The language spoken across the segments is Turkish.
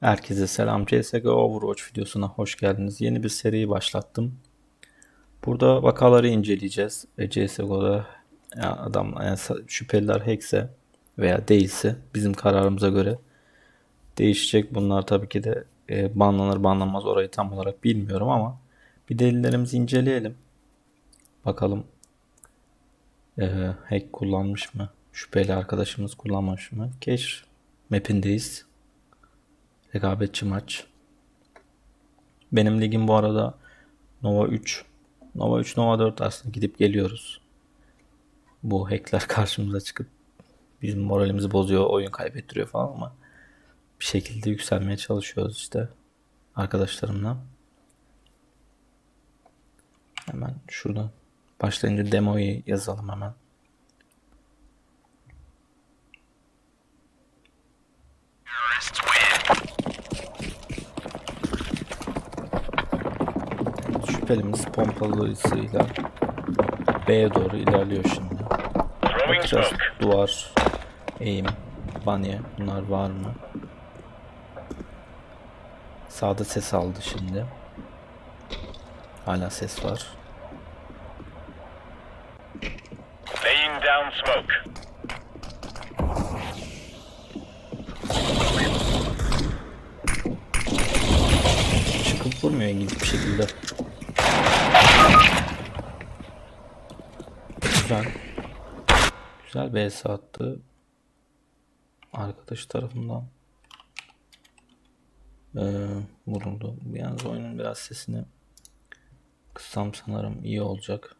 Herkese selam. CSGO Overwatch videosuna hoş geldiniz. Yeni bir seriyi başlattım. Burada vakaları inceleyeceğiz. E, CSGO'da ya adam yani sa- şüpheliler hackse veya değilse bizim kararımıza göre değişecek. Bunlar tabii ki de e, banlanır banlanmaz orayı tam olarak bilmiyorum ama bir delillerimizi inceleyelim. Bakalım e, hack kullanmış mı? Şüpheli arkadaşımız kullanmış mı? Cache map'indeyiz. Rekabetçi maç. Benim ligim bu arada Nova 3. Nova 3, Nova 4 aslında gidip geliyoruz. Bu hackler karşımıza çıkıp bizim moralimizi bozuyor, oyun kaybettiriyor falan ama bir şekilde yükselmeye çalışıyoruz işte arkadaşlarımla. Hemen şuradan başlayınca demoyu yazalım hemen. Şüphelimiz pompalısıyla B'ye doğru ilerliyor şimdi. Bakacağız duvar, eğim, banye bunlar var mı? Sağda ses aldı şimdi. Hala ses var. Laying down smoke. Çıkıp vurmuyor ilginç bir şekilde. Güzel. Güzel BS attı. Arkadaş tarafından ee, vuruldu. Yalnız oyunun biraz sesini kıssam sanırım iyi olacak.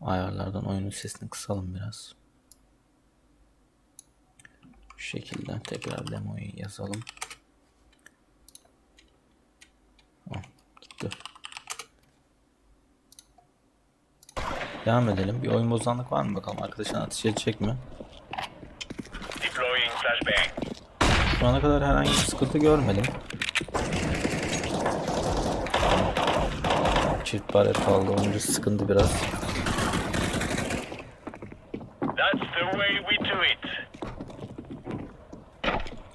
Ayarlardan oyunun sesini kısalım biraz. Şu şekilde tekrar demoyu yazalım. Devam edelim. Bir oyun bozanlık var mı bakalım? Arkadaşın ateş edecek mi? Şu ana kadar herhangi bir sıkıntı görmedim. Çift baret kaldı. Onca sıkıntı biraz.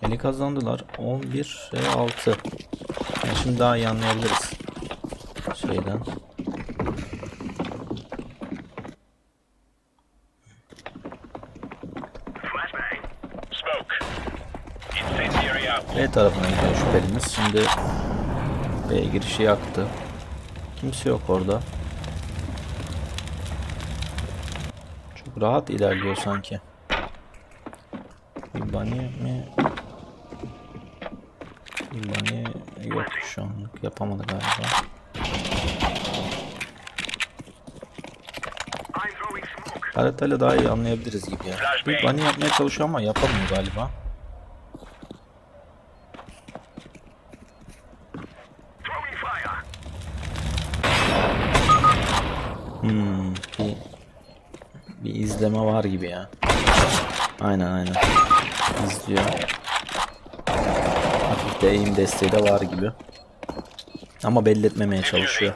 Eli kazandılar. 11 ve 6. Yani şimdi daha iyi anlayabiliriz. Şeyden. Flashbang. Smoke. Incendiary out. B tarafına gidiyor şüphelimiz. Şimdi B girişi yaktı. Kimse yok orada. Çok rahat ilerliyor sanki. Bunny mi? Bunny yok şu anlık. Yapamadı galiba. Haritayla daha iyi anlayabiliriz gibi ya. Bunny yapmaya çalışıyor ama yapamıyor galiba. Throwing fire. Hmm, bir, bir izleme var gibi ya. Aynen aynen. İzliyor. Hafif de aim desteği de var gibi. Ama belli etmemeye çalışıyor.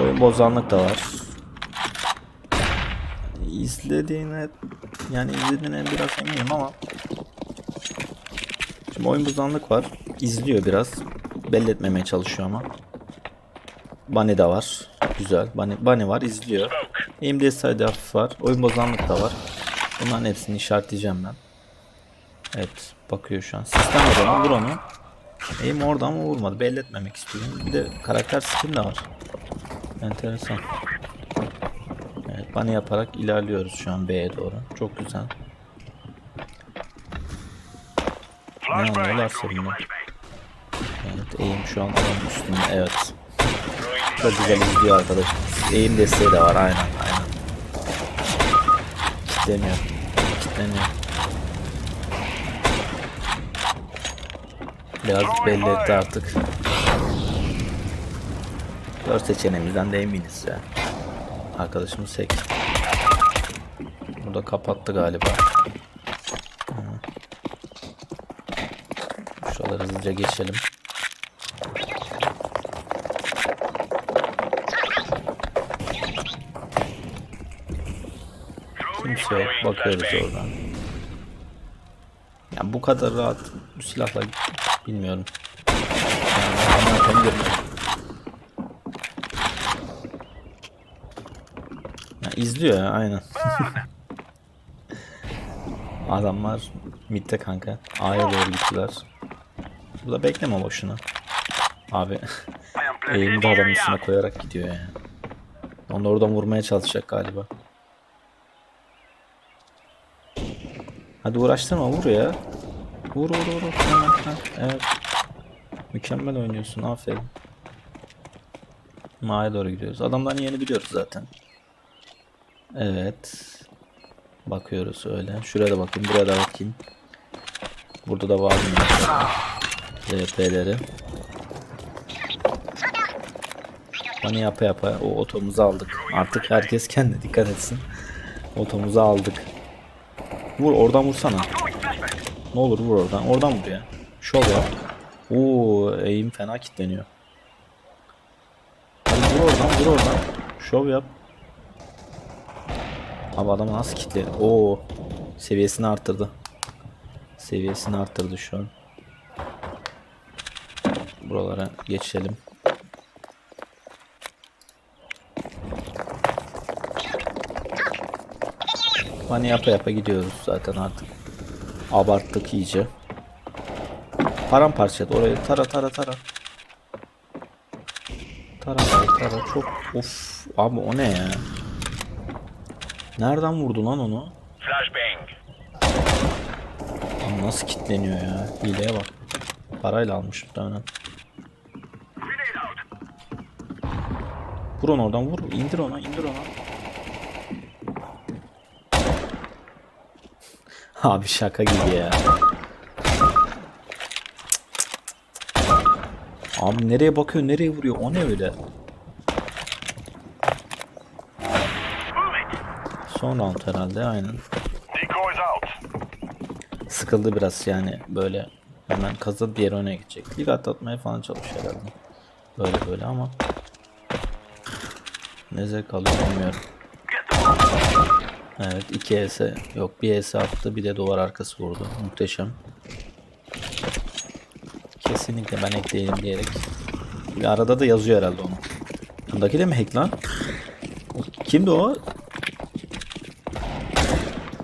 Oyun bozanlık da var. İzlediğine yani izlediğine biraz eminim ama Şimdi oyun bozanlık var. İzliyor biraz. Belli etmemeye çalışıyor ama. Bunny de var. Güzel. Bunny, Bunny var izliyor. De hafif var. Oyun bozanlık da var. Bunların hepsini işaretleyeceğim ben. Evet. Bakıyor şu an. Sistem ona. Vur onu. Aim oradan mı vurmadı? Belli etmemek istiyorum. Bir de karakter skin de var. Enteresan. Evet. Bunny yaparak ilerliyoruz şu an B'ye doğru. Çok güzel. Ne anlıyorlarsa bunlar. Evet aim şu an adamın üstünde evet. Çok güzel izliyor arkadaş. Aim desteği de var aynen aynen. Kitleniyor. Kitleniyor. Biraz belli etti artık. Dört seçeneğimizden de eminiz ya. Arkadaşımız hack. Burada kapattı galiba. Şuraları hızlıca geçelim. Yok. Bakıyoruz oradan. Yani bu kadar rahat silahla bilmiyorum. Yani bilmiyorum. Ya aynen. Adamlar midde kanka. A'ya doğru gittiler. Burada bekleme boşuna. Abi I am planting eğimi in de adamın üstüne koyarak gidiyor yani. Onu oradan vurmaya çalışacak galiba. Hadi uğraştırma vur ya. Vur vur vur. Evet. Mükemmel oynuyorsun aferin. Ma'ya doğru gidiyoruz. Adamların yerini biliyoruz zaten. Evet. Bakıyoruz öyle. Şuraya da bakayım. Buraya da bakayım. Burada da var mı? Hani yapa yapa o otomuzu aldık. Artık herkes kendine dikkat etsin. Otomuzu aldık. Vur oradan vursana. Ne olur vur oradan. Oradan vur ya. Şov yap. Oo eğim fena kilitleniyor. Hadi vur oradan vur oradan. Şov yap. Abi adam nasıl kilitledi? Oo seviyesini arttırdı. Seviyesini arttırdı şu an. Buralara geçelim. Hani yapa yapa gidiyoruz zaten artık. Abarttık iyice. Paramparça et orayı tara tara tara. Tara tara tara çok of abi o ne ya? Nereden vurdu lan onu? Flashbang. Abi nasıl kitleniyor ya? Hileye bak. Parayla almış muhtemelen. Vur onu oradan vur. indir onu indir onu. Abi şaka gibi ya. Abi nereye bakıyor nereye vuruyor o ne öyle? Son round herhalde aynen. Sıkıldı biraz yani böyle hemen kazıp diğer öne gidecek. Lig atlatmaya falan çalışıyor herhalde. Böyle böyle ama ne zevk alıyor bilmiyorum. Evet 2 ES yok bir ES attı bir de duvar arkası vurdu. Muhteşem. Kesinlikle ben değilim diyerek. Bir arada da yazıyor herhalde onu. Bundaki de mi hack lan? Kimdi o?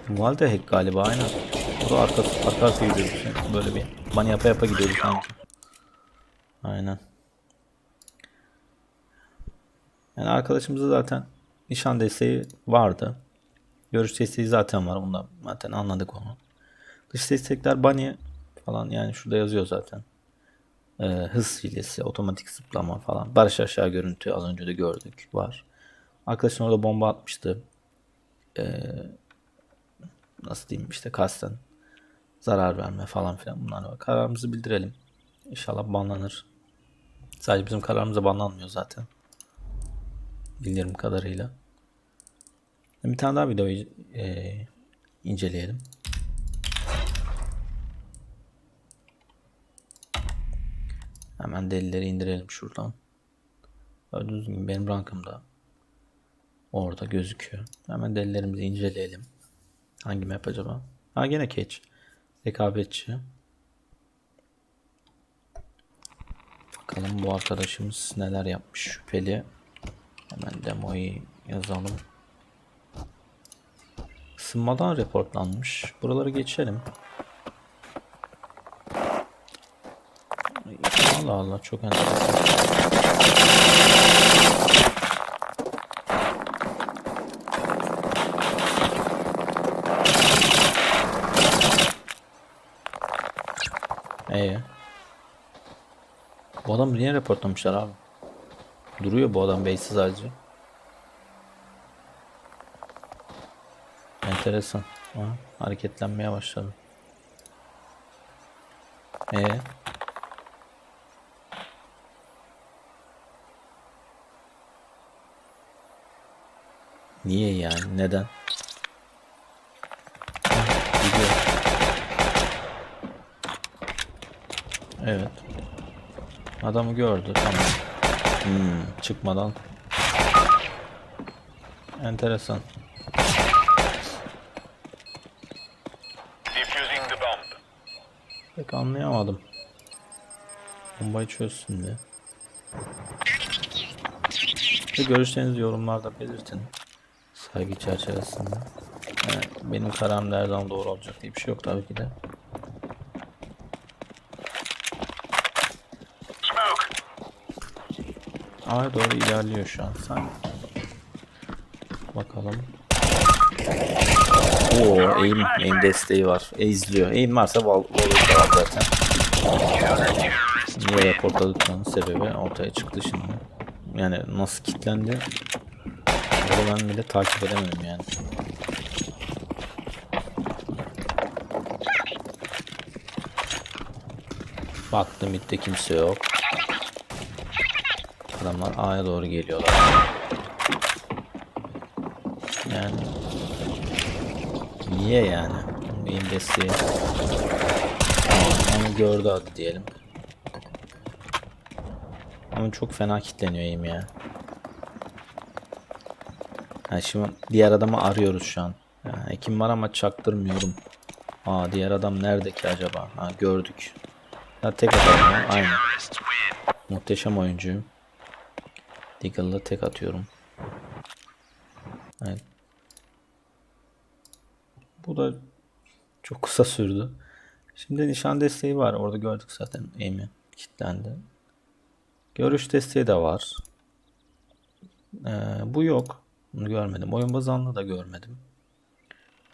Valde hack galiba aynen. O da arkası, arka arkaya Böyle bir bana yapa yapa gidiyordu sanki. Aynen. Yani arkadaşımızda zaten nişan desteği vardı. Görüş desteği zaten var. Bundan zaten anladık onu. Dış destekler bunny falan yani şurada yazıyor zaten. Ee, hız hilesi, otomatik zıplama falan. Barış aşağı görüntü az önce de gördük var. Arkadaşın orada bomba atmıştı. Ee, nasıl diyeyim işte kasten zarar verme falan filan bunlar var. Kararımızı bildirelim. İnşallah banlanır. Sadece bizim kararımıza banlanmıyor zaten. Bildiğim kadarıyla. Bir tane daha videoyu e, inceleyelim. Hemen delilleri indirelim şuradan. Gördüğünüz gibi benim rankım da orada gözüküyor. Hemen delillerimizi inceleyelim. Hangi map acaba? Ha gene catch. Rekabetçi. Bakalım bu arkadaşımız neler yapmış şüpheli. Hemen demoyu yazalım. Isınmadan reportlanmış. Buraları geçelim. Allah Allah çok enteresan. Ee. Bu adam niye reportlamışlar abi? Duruyor bu adam beysiz sadece. Enteresan. Ha, hareketlenmeye başladı. Ee? Niye yani? Neden? Gidiyor. Evet. Adamı gördü. Tamam. Hmm, çıkmadan. Enteresan. Anlayamadım. Bombayı çözsün diye. Ve görüşlerinizi yorumlarda belirtin. Saygı çerçevesinde. Yani benim kararım nereden doğru olacak diye bir şey yok tabii ki de. A'ya doğru ilerliyor şu an. Sen bakalım. Oo, aim, aim desteği var. E izliyor. Aim varsa wall wall var zaten. Niye raporladıklarının sebebi ortaya çıktı şimdi. Yani nasıl kilitlendi? Bunu ben bile takip edemedim yani. Baktım midde kimse yok. Adamlar A'ya doğru geliyorlar. Yani niye yani? Benim desteği. Onu gördü hadi diyelim. Ama çok fena kitleniyor eğim ya. Ha şimdi diğer adamı arıyoruz şu an. Ha, Ekim var ama çaktırmıyorum. Aa diğer adam nerede ki acaba? Ha gördük. Ha tek atalım ya. Aynen. Muhteşem oyuncuyum. Deagle'la tek atıyorum. Evet. Bu da çok kısa sürdü. Şimdi nişan desteği var. Orada gördük zaten aim'i kilitlendi. Görüş desteği de var. Ee, bu yok. Bunu görmedim. Oyun bazanlığı da görmedim.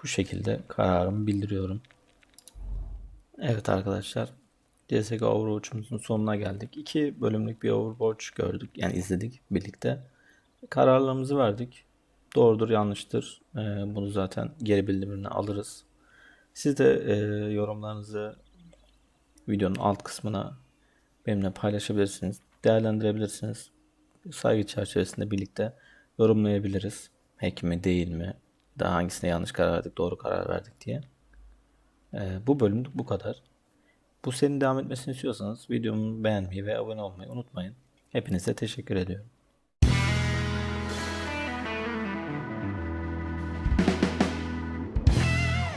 Bu şekilde kararımı bildiriyorum. Evet arkadaşlar. CSGO Overwatch'umuzun sonuna geldik. İki bölümlük bir Overwatch gördük. Yani izledik birlikte. Kararlarımızı verdik. Doğrudur yanlıştır. Ee, bunu zaten geri bildirimini alırız. Siz de e, yorumlarınızı videonun alt kısmına benimle paylaşabilirsiniz. Değerlendirebilirsiniz. Saygı çerçevesinde birlikte yorumlayabiliriz. Hack mi değil mi? Daha hangisine yanlış karar verdik, doğru karar verdik diye. Ee, bu bölümlük bu kadar. Bu serinin devam etmesini istiyorsanız videomu beğenmeyi ve abone olmayı unutmayın. Hepinize teşekkür ediyorum.